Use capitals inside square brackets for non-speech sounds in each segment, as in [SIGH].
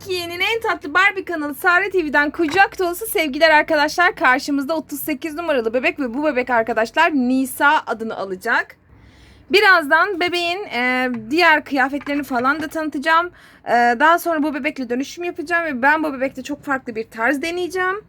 Türkiye'nin en tatlı Barbie kanalı Sare TV'den kucak dolusu sevgiler arkadaşlar. Karşımızda 38 numaralı bebek ve bu bebek arkadaşlar Nisa adını alacak. Birazdan bebeğin e, diğer kıyafetlerini falan da tanıtacağım. E, daha sonra bu bebekle dönüşüm yapacağım ve ben bu bebekte çok farklı bir tarz deneyeceğim.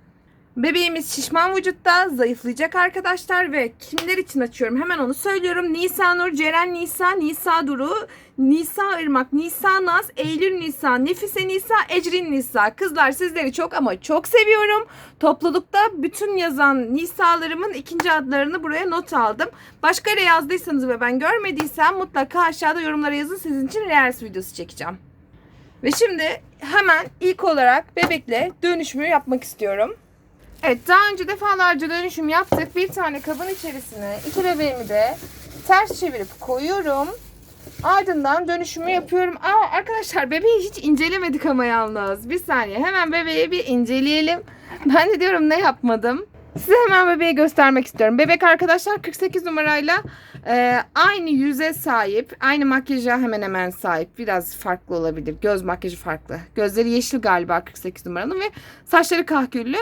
Bebeğimiz şişman vücutta zayıflayacak arkadaşlar ve kimler için açıyorum hemen onu söylüyorum. Nisa Nur, Ceren Nisa, Nisa Duru, Nisa Irmak, Nisa Naz, Eylül Nisa, Nefise Nisa, Ecrin Nisa. Kızlar sizleri çok ama çok seviyorum. Toplulukta bütün yazan Nisa'larımın ikinci adlarını buraya not aldım. Başka yere yazdıysanız ve ben görmediysem mutlaka aşağıda yorumlara yazın. Sizin için Reels videosu çekeceğim. Ve şimdi hemen ilk olarak bebekle dönüşümü yapmak istiyorum. Evet daha önce defalarca dönüşüm yaptık. Bir tane kabın içerisine iki bebeğimi de ters çevirip koyuyorum. Ardından dönüşümü yapıyorum. Aa arkadaşlar bebeği hiç incelemedik ama yalnız. Bir saniye hemen bebeği bir inceleyelim. Ben de diyorum ne yapmadım. Size hemen bebeği göstermek istiyorum. Bebek arkadaşlar 48 numarayla e, aynı yüze sahip. Aynı makyaja hemen hemen sahip. Biraz farklı olabilir. Göz makyajı farklı. Gözleri yeşil galiba 48 numaranın ve saçları kahküllü.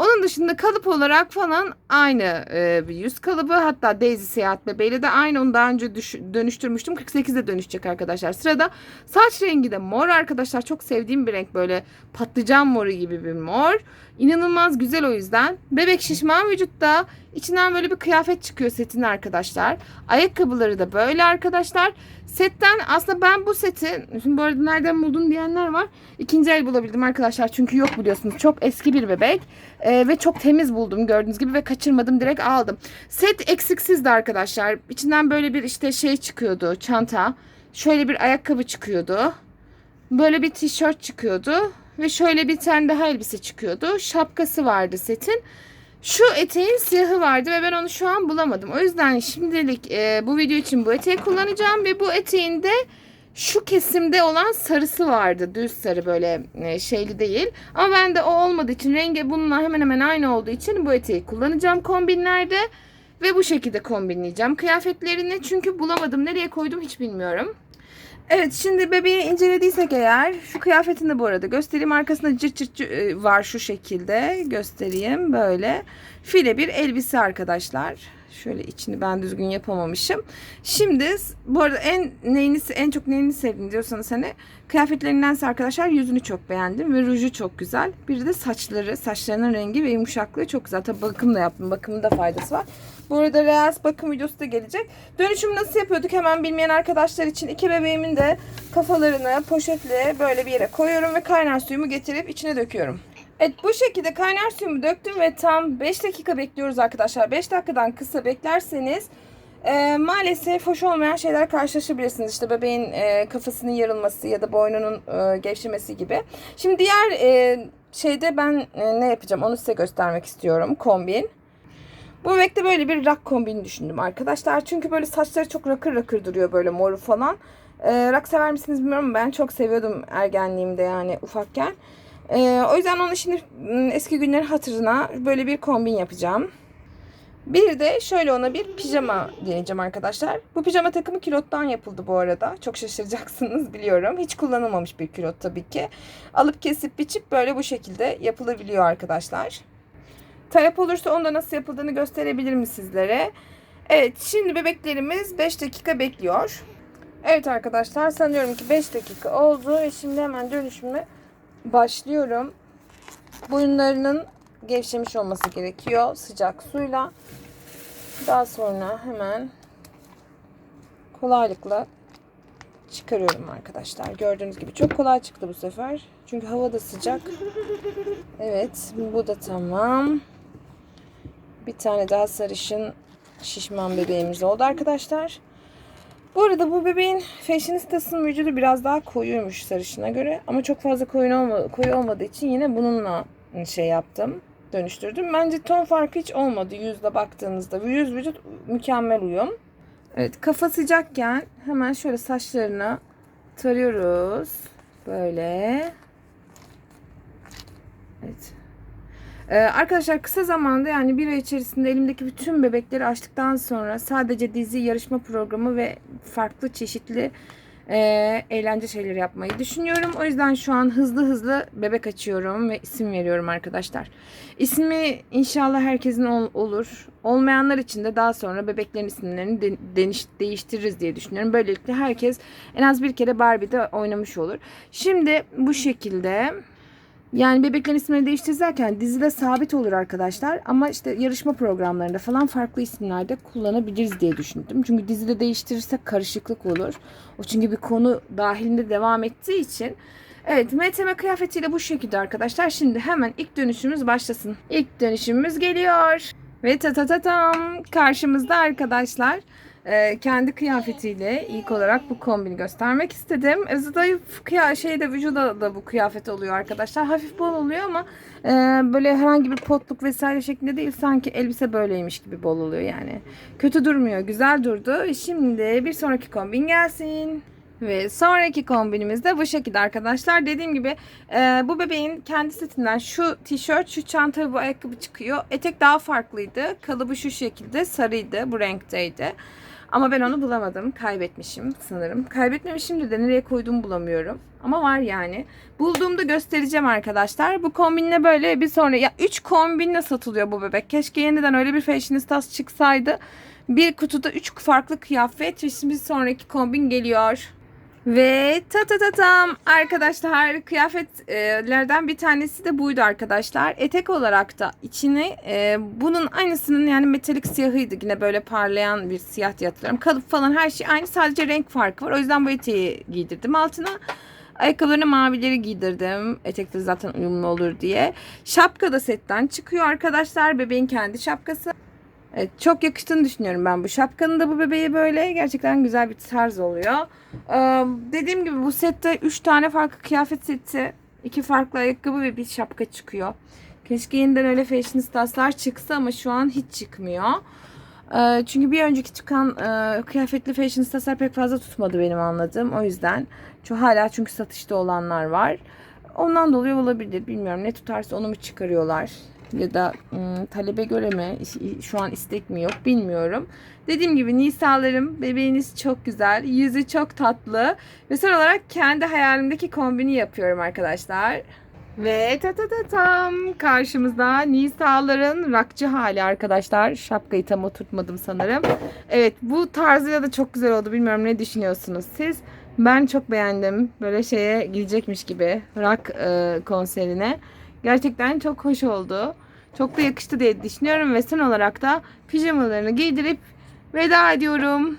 Onun dışında kalıp olarak falan aynı e, yüz kalıbı. Hatta Daisy seyahat bebeğiyle de aynı. Onu daha önce düş- dönüştürmüştüm. 48'de dönüşecek arkadaşlar. Sırada saç rengi de mor arkadaşlar. Çok sevdiğim bir renk böyle patlıcan moru gibi bir mor. İnanılmaz güzel o yüzden. Bebek şişman vücutta. İçinden böyle bir kıyafet çıkıyor setin arkadaşlar. Ayakkabıları da böyle arkadaşlar. Setten aslında ben bu seti şimdi bu arada nereden buldun diyenler var. İkinci el bulabildim arkadaşlar çünkü yok biliyorsunuz. Çok eski bir bebek Ee, ve çok temiz buldum gördüğünüz gibi ve kaçırmadım direkt aldım. Set eksiksizdi arkadaşlar. İçinden böyle bir işte şey çıkıyordu çanta. Şöyle bir ayakkabı çıkıyordu. Böyle bir tişört çıkıyordu. Ve şöyle bir tane daha elbise çıkıyordu. Şapkası vardı setin. Şu eteğin siyahı vardı ve ben onu şu an bulamadım. O yüzden şimdilik e, bu video için bu eteği kullanacağım ve bu eteğin de şu kesimde olan sarısı vardı. Düz sarı böyle e, şeyli değil. Ama ben de o olmadığı için rengi bununla hemen hemen aynı olduğu için bu eteği kullanacağım kombinlerde. Ve bu şekilde kombinleyeceğim kıyafetlerini. Çünkü bulamadım. Nereye koydum hiç bilmiyorum. Evet şimdi bebeği incelediysek eğer şu kıyafetini bu arada göstereyim. Arkasında cırt cırt e, var şu şekilde göstereyim böyle. File bir elbise arkadaşlar. Şöyle içini ben düzgün yapamamışım. Şimdi bu arada en neyini en çok neyini sevdim diyorsanız hani kıyafetlerindense arkadaşlar yüzünü çok beğendim ve ruju çok güzel. Bir de saçları, saçlarının rengi ve yumuşaklığı çok güzel. Tabii bakım da yaptım. Bakımın da faydası var. Bu arada Reels bakım videosu da gelecek. Dönüşüm nasıl yapıyorduk hemen bilmeyen arkadaşlar için iki bebeğimin de kafalarını poşetle böyle bir yere koyuyorum ve kaynar suyumu getirip içine döküyorum. Evet bu şekilde kaynar suyumu döktüm ve tam 5 dakika bekliyoruz arkadaşlar. 5 dakikadan kısa beklerseniz e, maalesef hoş olmayan şeyler karşılaşabilirsiniz. İşte bebeğin e, kafasının yarılması ya da boynunun e, gevşemesi gibi. Şimdi diğer e, şeyde ben e, ne yapacağım onu size göstermek istiyorum. Kombin. Bu bebekte böyle bir rock kombini düşündüm arkadaşlar. Çünkü böyle saçları çok rakır rakır duruyor böyle moru falan. E, rock sever misiniz bilmiyorum ben çok seviyordum ergenliğimde yani ufakken. Ee, o yüzden onu şimdi ım, eski günlerin hatırına böyle bir kombin yapacağım. Bir de şöyle ona bir pijama deneyeceğim arkadaşlar. Bu pijama takımı kilottan yapıldı bu arada. Çok şaşıracaksınız [LAUGHS] biliyorum. Hiç kullanılmamış bir kilot tabii ki. Alıp kesip biçip böyle bu şekilde yapılabiliyor arkadaşlar. Talep olursa onda nasıl yapıldığını gösterebilirim sizlere. Evet şimdi bebeklerimiz 5 dakika bekliyor. Evet arkadaşlar sanıyorum ki 5 dakika oldu ve şimdi hemen dönüşümü başlıyorum. Boyunlarının gevşemiş olması gerekiyor sıcak suyla. Daha sonra hemen kolaylıkla çıkarıyorum arkadaşlar. Gördüğünüz gibi çok kolay çıktı bu sefer. Çünkü hava da sıcak. Evet bu da tamam. Bir tane daha sarışın şişman bebeğimiz oldu arkadaşlar. Bu arada bu bebeğin fashionistasının vücudu biraz daha koyuymuş sarışına göre. Ama çok fazla koyu, olma, koyu olmadığı için yine bununla şey yaptım. Dönüştürdüm. Bence ton farkı hiç olmadı yüzle baktığınızda. Yüz vücut mükemmel uyum. Evet kafa sıcakken hemen şöyle saçlarına tarıyoruz. Böyle. Evet. Ee, arkadaşlar kısa zamanda yani bir ay içerisinde elimdeki bütün bebekleri açtıktan sonra sadece dizi, yarışma programı ve farklı çeşitli e, eğlence şeyleri yapmayı düşünüyorum. O yüzden şu an hızlı hızlı bebek açıyorum ve isim veriyorum arkadaşlar. İsmi inşallah herkesin ol- olur. Olmayanlar için de daha sonra bebeklerin isimlerini de- deniş- değiştiririz diye düşünüyorum. Böylelikle herkes en az bir kere Barbie'de oynamış olur. Şimdi bu şekilde yani bebeklerin isimleri değiştirirken dizide sabit olur arkadaşlar. Ama işte yarışma programlarında falan farklı isimlerde kullanabiliriz diye düşündüm. Çünkü dizide değiştirirsek karışıklık olur. O çünkü bir konu dahilinde devam ettiği için. Evet MTM kıyafetiyle bu şekilde arkadaşlar. Şimdi hemen ilk dönüşümüz başlasın. İlk dönüşümüz geliyor. Ve ta ta ta tam karşımızda arkadaşlar. Ee, kendi kıyafetiyle ilk olarak bu kombini göstermek istedim. E, Zayıf kıya şeyde vücuda da bu kıyafet oluyor arkadaşlar. Hafif bol oluyor ama e, böyle herhangi bir potluk vesaire şeklinde değil. Sanki elbise böyleymiş gibi bol oluyor yani. Kötü durmuyor. Güzel durdu. Şimdi bir sonraki kombin gelsin. Ve sonraki kombinimiz de bu şekilde arkadaşlar. Dediğim gibi e, bu bebeğin kendi setinden şu tişört, şu çanta bu ayakkabı çıkıyor. Etek daha farklıydı. Kalıbı şu şekilde sarıydı. Bu renkteydi. Ama ben onu bulamadım. Kaybetmişim sanırım. Kaybetmemişim de nereye koyduğumu bulamıyorum. Ama var yani. Bulduğumda göstereceğim arkadaşlar. Bu kombinle böyle bir sonra... Ya 3 kombinle satılıyor bu bebek. Keşke yeniden öyle bir fashionista çıksaydı. Bir kutuda 3 farklı kıyafet ve şimdi sonraki kombin geliyor. Ve ta ta ta tam arkadaşlar kıyafetlerden bir tanesi de buydu arkadaşlar. Etek olarak da içine e, bunun aynısının yani metalik siyahıydı. Yine böyle parlayan bir siyah diye hatırlıyorum. Kalıp falan her şey aynı sadece renk farkı var. O yüzden bu eteği giydirdim altına. Ayakkabılarına mavileri giydirdim. Etekleri zaten uyumlu olur diye. Şapka da setten çıkıyor arkadaşlar. Bebeğin kendi şapkası. Evet, çok yakıştığını düşünüyorum ben bu şapkanın da bu bebeğe böyle gerçekten güzel bir tarz oluyor. Ee, dediğim gibi bu sette 3 tane farklı kıyafet seti, 2 farklı ayakkabı ve bir şapka çıkıyor. Keşke yeniden öyle fashionistaslar çıksa ama şu an hiç çıkmıyor. Ee, çünkü bir önceki çıkan e, kıyafetli fashionistaslar pek fazla tutmadı benim anladığım. O yüzden şu hala çünkü satışta olanlar var. Ondan dolayı olabilir. Bilmiyorum ne tutarsa onu mu çıkarıyorlar ya da ım, talebe göre mi şu an istek mi yok bilmiyorum. Dediğim gibi Nisa'larım bebeğiniz çok güzel. Yüzü çok tatlı. Ve son olarak kendi hayalimdeki kombini yapıyorum arkadaşlar. Ve ta ta ta tam karşımızda Nisa'ların rakçı hali arkadaşlar. Şapkayı tam oturtmadım sanırım. Evet bu tarzıyla da çok güzel oldu. Bilmiyorum ne düşünüyorsunuz siz? Ben çok beğendim. Böyle şeye gidecekmiş gibi rock e, konserine. Gerçekten çok hoş oldu. Çok da yakıştı diye düşünüyorum ve son olarak da pijamalarını giydirip veda ediyorum.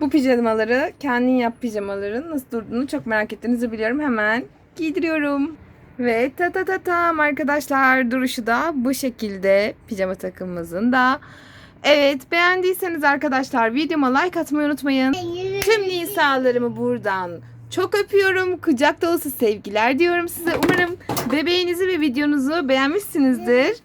Bu pijamaları kendin yap pijamaların nasıl durduğunu çok merak ettiğinizi biliyorum. Hemen giydiriyorum. Ve ta ta ta tam arkadaşlar duruşu da bu şekilde pijama takımımızın da. Evet beğendiyseniz arkadaşlar videoma like atmayı unutmayın. Tüm Nisa'larımı buradan çok öpüyorum. Kucak dolusu sevgiler diyorum size. Umarım bebeğinizi ve videonuzu beğenmişsinizdir.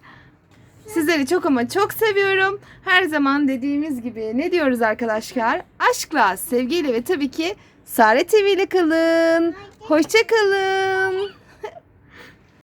Sizleri çok ama çok seviyorum. Her zaman dediğimiz gibi ne diyoruz arkadaşlar? Aşkla, sevgiyle ve tabii ki Sare TV ile kalın. Hoşça kalın.